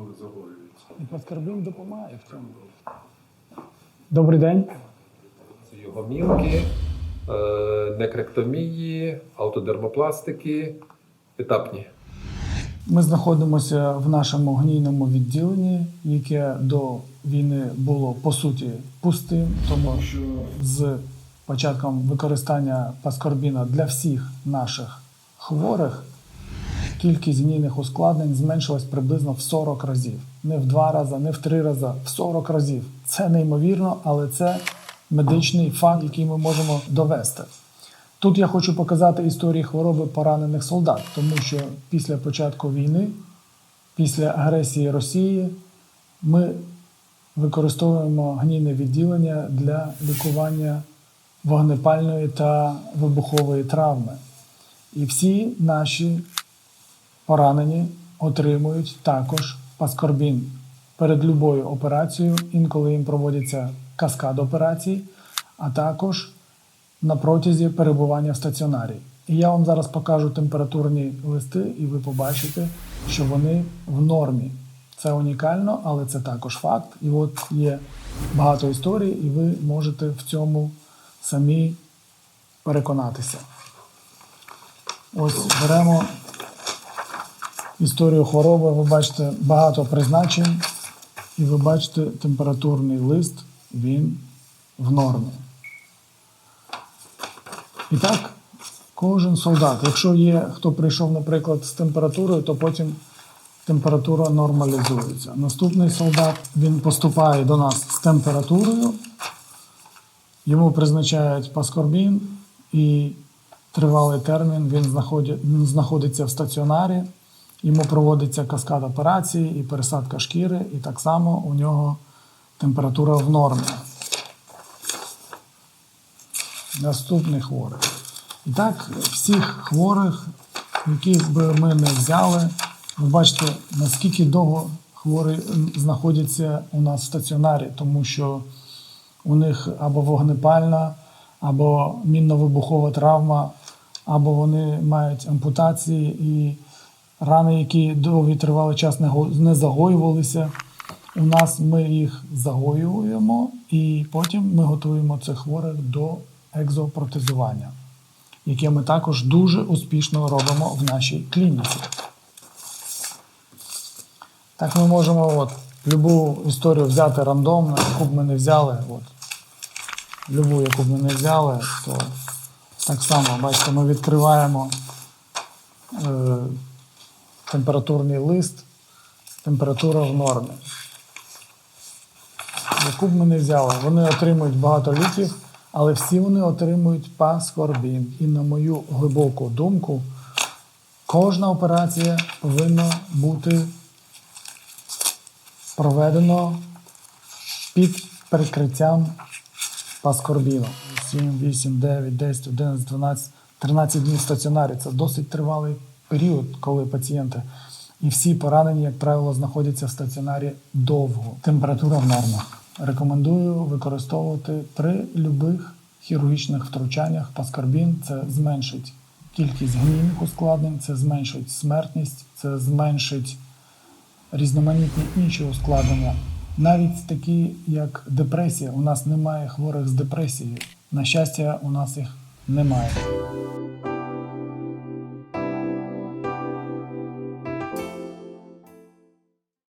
але загоюється. І паскарбин допомагає в цьому. Добрий день. Це його мілки, е, некректомії, аутодермопластики, етапні. Ми знаходимося в нашому гнійному відділенні, яке до війни було по суті пустим, тому що з початком використання паскорбіна для всіх наших хворих кількість гнійних ускладнень зменшилась приблизно в 40 разів. Не в два рази, не в три рази, в 40 разів. Це неймовірно, але це медичний факт, який ми можемо довести. Тут я хочу показати історії хвороби поранених солдат, тому що після початку війни, після агресії Росії, ми використовуємо гнійне відділення для лікування вогнепальної та вибухової травми. І всі наші поранені отримують також паскорбін перед любою операцією, інколи їм проводиться каскад операцій, а також на протязі перебування в стаціонарі. І я вам зараз покажу температурні листи, і ви побачите, що вони в нормі. Це унікально, але це також факт. І от є багато історій, і ви можете в цьому самі переконатися. Ось беремо історію хвороби. Ви бачите багато призначень, і ви бачите температурний лист, він в нормі. І так, кожен солдат, якщо є хто прийшов, наприклад, з температурою, то потім температура нормалізується. Наступний солдат він поступає до нас з температурою, йому призначають паскорбін і тривалий термін він знаходить, він знаходиться в стаціонарі, йому проводиться каскад операції і пересадка шкіри, і так само у нього температура в нормі. Наступний хворий. І так, всіх хворих, яких би ми не взяли, ви бачите, наскільки довго хворі знаходяться у нас в стаціонарі, тому що у них або вогнепальна, або мінно-вибухова травма, або вони мають ампутації і рани, які довгий тривалий час не загоювалися. У нас ми їх загоюємо, і потім ми готуємо цих хворих до екзопротезування, яке ми також дуже успішно робимо в нашій клініці. Так ми можемо от, любу історію взяти рандомно, яку б ми не взяли. От, любу, яку б ми не взяли, то так само, бачите, ми відкриваємо е, температурний лист, температура в нормі. Яку б ми не взяли, вони отримують багато ліків, але всі вони отримують паскорбін. І на мою глибоку думку, кожна операція повинна бути проведено під прикриттям паскорбіну. 7, 8, 9, 10, 11, 12, 13 днів стаціонарі. Це досить тривалий період, коли пацієнти і всі поранені, як правило, знаходяться в стаціонарі довго. Температура в нормах. Рекомендую використовувати при любих хірургічних втручаннях паскорбін. Це зменшить кількість гнійних ускладнень, це зменшить смертність, це зменшить різноманітні інші ускладнення. Навіть такі, як депресія, у нас немає хворих з депресією. На щастя, у нас їх немає.